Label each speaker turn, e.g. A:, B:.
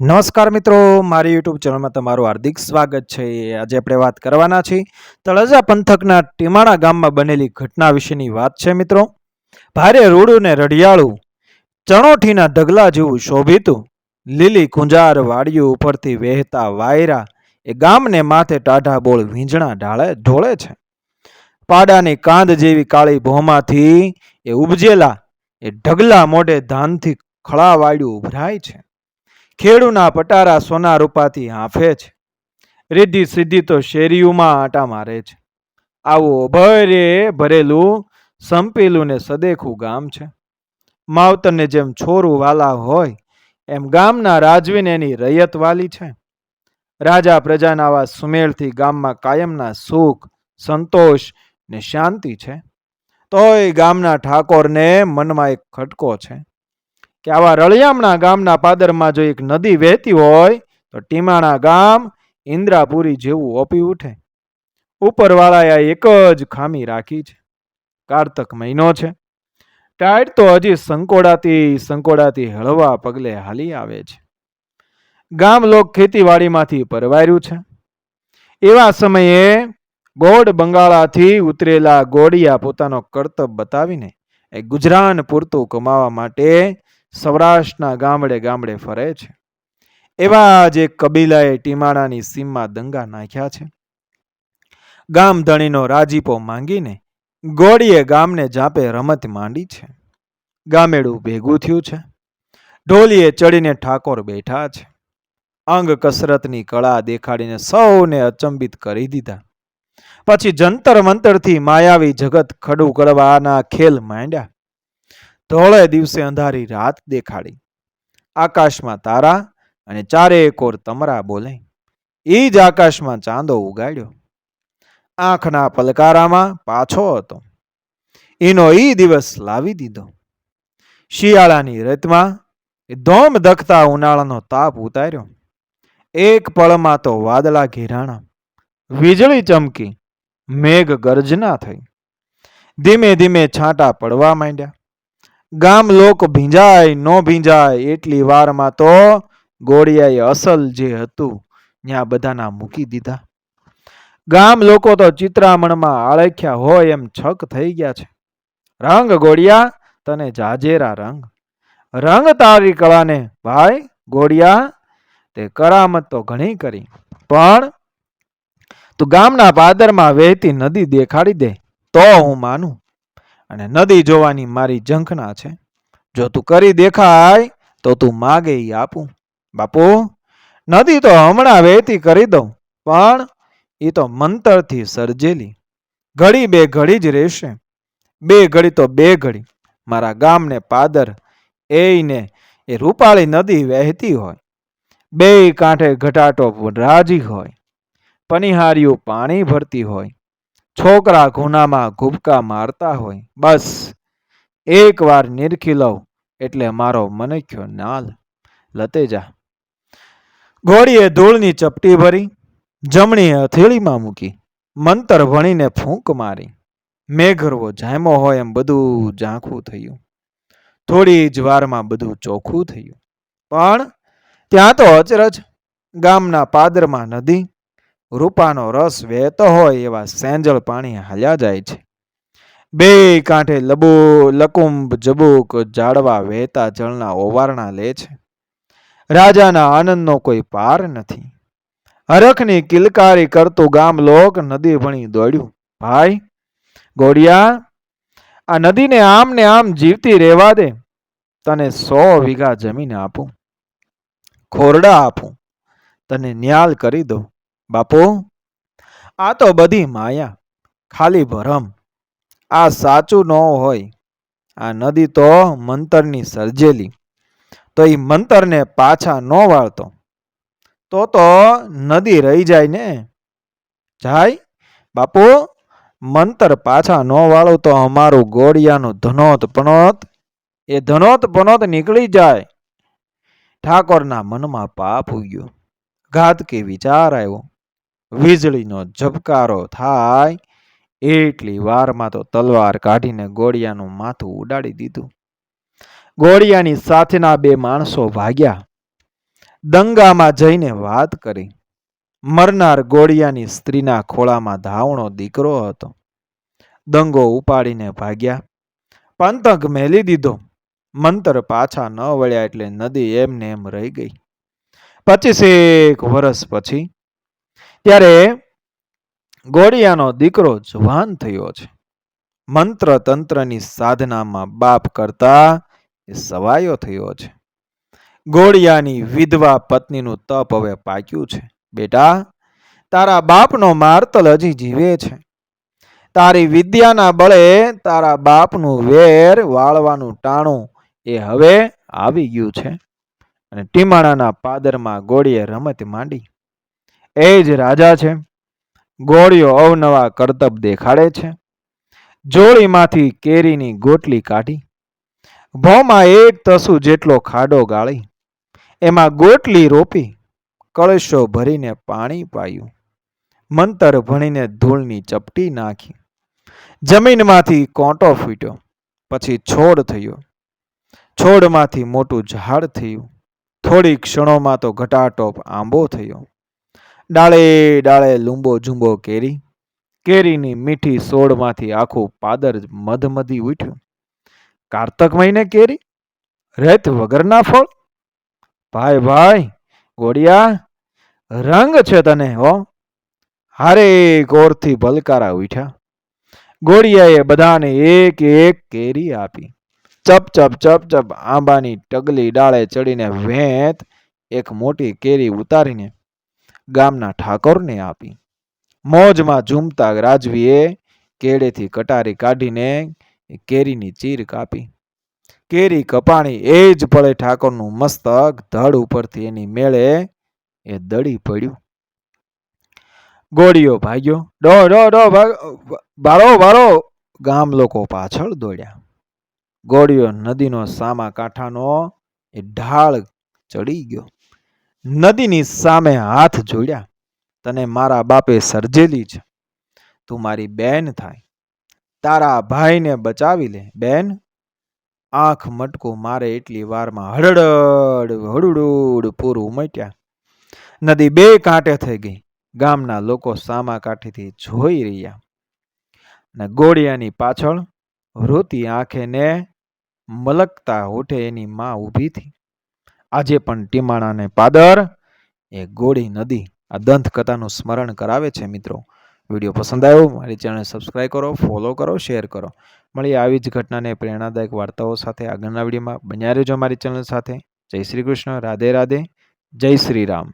A: નમસ્કાર મિત્રો, મારી યુટ્યુબ ચેનલમાં તમારું હાર્દિક સ્વાગત છે. આજે આપણે વાત કરવાના છીએ તળાજા પંથકના ટીમાણા ગામમાં બનેલી ઘટના વિશેની વાત છે મિત્રો. ભારે રૂડું ને રઢિયાળું ચણોઠીના ઢગલા જેવું શોભિતું લીલી કુંજાર વાડિયું ઉપરથી વહેતા વાયરા એ ગામને માથે ટાઢા બોળ વીંજણા ઢાળે, ઢોળે છે. પાડાની કાંદ જેવી કાળી ભોમાંથી એ ઉપજેલા એ ઢગલા મોઢે ધાનથી ખળાવાડ્યું ઉભરાય છે. ખેડૂના પટારા સોના રૂપાથી હાંફે છે. રીધી સીધી તો શેરીઓમાં આટા મારે છે. આવું અભયરે ભરેલું સંપેલું ને સદેખું ગામ છે. માવતરને જેમ છોરું વાલા હોય, એમ ગામના રાજવીને એની રૈયત વાલી છે. રાજા પ્રજાના આવા સુમેળથી ગામમાં કાયમના સુખ, સંતોષ ને શાંતિ છે. તોય ગામના ઠાકોરને મનમાં એક ખટકો છે. કે આવા રળિયામણા ગામના પાદરમાં જો એક નદી વહેતી હોય, તો ટીમાણા ગામ ઇન્દ્રાપુરી જેવું ઓપી ઉઠે. ઉપરવાળાએ એક જ ખામી રાખી છે. કારતક મહિનો છે. ટાયર તો હજી સંકોડાતી સંકોડાતી હળવા પગલે હાલી આવે છે. ગામ લોક ખેતીવાડીમાંથી પરવાર્યું છે. એવા સમયે ગોડ બંગાળાથી ઉતરેલા ગોડિયા પોતાનો કરતબ બતાવીને એ ગુજરાન પૂરતું કમાવા માટે સૌરાષ્ટ્રના ગામડે ગામડે ફરે છે. એવા જે કબીલાએ ટીમાડાની સીમમાં દંગા નાખ્યા છે. ગામ ધણીનો રાજીપો માંગીને ગોળીએ ગામને જાપે રમત માંડી છે. ગામેડું ભેગું થયું છે. ઢોલીએ ચડીને ઠાકોર બેઠા છે. અંગ કસરતની કળા દેખાડીને સૌને અચંબિત કરી દીધા. પછી જંતર મંતરથી માયાવી જગત ખડું કરવાના ખેલ માંડ્યા. ધોળે દિવસે અંધારી રાત દેખાડી. આકાશમાં તારા અને ચારે કોર તમરા બોલે. એ જ આકાશમાં ચાંદો ઉગાડ્યો. આંખના પલકારામાં પાછો હતો. એનો ઈ દિવસ લાવી દીધો. શિયાળાની રતમાં ધોમ ધખતા ઉનાળાનો તાપ ઉતાર્યો. એક પળમાં તો વાદળા ઘેરાણા. વીજળી ચમકી. મેઘ ગર્જના થઈ. ધીમે ધીમે છાંટા પડવા માંડ્યા. ગામ લોક ભીંજાય, ન ભીંજાય એટલી વારમાં તો ગોળિયાએ અસલ જે હતું ત્યાં બધાના મૂકી દીધા. ગામ લોકો તો ચિત્રામણમાં આળખ્યા હોય એમ છક થઈ ગયા છે. રંગ ગોળિયા, તને જાજેરા રંગ. રંગ તારી કળાને, ભાઈ, ગોળિયા, તે કરામત તો ઘણી કરી, પણ તું ગામના પાદરમાં વહેતી નદી દેખાડી દે, તો હું માનું. અને નદી જોવાની મારી ઝંખના છે. જો તું કરી દેખાય, તો તું માગે ઈ આપું. બાપુ, નદી તો હમણાં વહેતી કરી દઉં, પણ એ તો મંતરથી સર્જેલી. ઘડી બે ઘડી જ રહેશે. બે ઘડી તો બે ઘડી. મારા ગામને પાદર એયને એ રૂપાળી નદી વહેતી હોય. બે કાંઠે ઘટાટો રાજી હોય. પનિહારીઓ પાણી ભરતી હોય. છોકરા ખૂનામાં ઘૂબકા મારતા હોય, બસ. એકવાર નિરખી લઉં એટલે મારો મનખ્યો નાલ. લતેજા. ઘોડીએ ધૂળની ચપટી ભરી જમણી હથેળીમાં મૂકી, મંતર ભણીને ફૂંક મારી. મેઘરવો જાયમો હોય એમ બધું ઝાંખું થયું. થોડી જ વારમાં બધું ચોખ્ખું થયું. પણ ત્યાં તો અચરજ, ગામના પાદરમાં નદી રૂપાનો રસ વહેતો હોય એવા સેંજળ પાણી હાલ્યા જાય છે. બે કાંઠે લબુ, લકુંભ, જબુક જાડવા વહેતા જળના ઓવારણા લે છે. રાજાના આનંદનો કોઈ પાર નથી. હરખની કિલકારી કરતું ગામ લોક નદી ભણી દોડ્યું. ભાઈ, ગોડિયા, આ નદીને આમ ને આમ જીવતી રહેવા દે. તને સો વીઘા જમીન આપું. ખોરડા આપું. તને ન્યાલ કરી દઉં. બાપુ, આ તો બધી માયા, ખાલી ભરમ. આ સાચું ન હોય. આ નદી તો મંતરની સર્જેલી. તો એ મંતરને પાછા ન વાળતો. તો તો નદી રહી જાય ને. જાય? બાપુ, મંતર પાછા ન વાળો તો અમારું ગોળિયાનું ધનોત પણોત એ ધનોત પણોત નીકળી જાય. ઠાકોરના મનમાં પાપ ઉગ્યો. ઘાતકી વિચાર આવ્યો. વીજળીનો ઝબકારો થાય એટલી વારમાં તો તલવાર કાઢીને ગોળિયાનું માથું ઉડાડી દીધું. ગોળિયાની સાથેના બે માણસો ભાગ્યા. દંગામાં જઈને વાત કરી. મરનાર ગોળિયાની સ્ત્રીના ખોળામાં ધાવણો દીકરો હતો. દંગો ઉપાડીને ભાગ્યા. પંતક મેલી દીધો. મંતર પાછા ન વળ્યા એટલે નદી એમને એમ રહી ગઈ. પચીસેક વર્ષ પછી ત્યારે ગોળિયાનો દીકરો જવાન થયો છે. મંત્ર તંત્રની સાધનામાં બાપ કરતા એ સવાયો થયો છે. ગોળિયાની વિધવા પત્નીનું તપ હવે પાક્યું છે. બેટા, તારા બાપનો મારતલ હજી જીવે છે. તારી વિદ્યાના બળે તારા બાપનું વેર વાળવાનું ટાણું એ હવે આવી ગયું છે. અને ટીમાણાના પાદરમાં ગોળીએ રમત માંડી. એ જ રાજા છે. ગોળીઓ અવનવા કરતબ દેખાડે છે. જોડીમાંથી કેરીની ગોટલી કાઢી. ભોમાં એક તસુ જેટલો ખાડો ગાળી. એમાં ગોટલી રોપી, કળશો ભરીને પાણી પાયું. મંતર ભણીને ધૂળની ચપટી નાખી. જમીનમાંથી કોંટો ફૂટ્યો, પછી છોડ થયો. છોડમાંથી મોટું ઝાડ થયું. થોડી ક્ષણોમાં તો ઘટાટોપ આંબો થયો. ડાળે ડાળે લૂંબો ઝૂંબો કેરી. કેરીની મીઠી સોળમાંથી આખું પાદર મધમધી ઉઠ્યું. કારતક મહિને કેરી? રેત વગરના ફળ? ભાઈ ભાઈ, ગોડિયા, રંગ છે તને, હો. હારે ગોરથી ભલકારા ઉઠ્યા. ગોળિયાએ બધાને એક એક કેરી આપી. ચપ ચપ ચપ ચપ આંબાની ટગલી ડાળે ચડીને વેત એક મોટી કેરી ઉતારીને ગામના ઠાકોરને આપી. મોજમાં ઝૂમતા રાજવીએ કેળેથી કટારી કાઢીને કેરીની ચીર કાપી. કેરી કપાણી એ જ પળે ઠાકોરનું મસ્તક ધડ ઉપરથી એની મેળે એ દડી પડ્યું. ગોળીઓ ભાગ્યો. ડો ડો ડો બારો ભારો ગામ લોકો પાછળ દોડ્યા. ગોળીઓ નદીનો સામા કાંઠાનો એ ઢાળ ચડી ગયો. નદીની સામે હાથ જોડ્યા, તને મારા બાપે સર્જેલી છે. તું મારી બેન થાય. તારા ભાઈને બચાવી લે બેન આંખ મટકો મારે એટલી વારમાં હળડ હળુડુડ પૂરું ઉમટ્યા. નદી બે કાંઠે થઈ ગઈ. ગામના લોકો સામા કાંઠેથી જોઈ રહ્યા. ને ગોળિયાની પાછળ રોતી આંખેને મલકતા હોઠે એની માં ઊભી હતી આજે પણ ટીમાણાને પાદર એ ગોળી નદી આ દંતકથાનું સ્મરણ કરાવે છે મિત્રો. વીડિયો પસંદ આવ્યો મારી ચેનલ સબસ્ક્રાઈબ કરો ફોલો કરો શેર કરો. મળીએ આવી જ ઘટનાને પ્રેરણાદાયક વાર્તાઓ સાથે આગળના વિડીયોમાં. બન્યા રહેજો મારી ચેનલ સાથે. જય શ્રી કૃષ્ણ. રાધે રાધે. જય શ્રી રામ.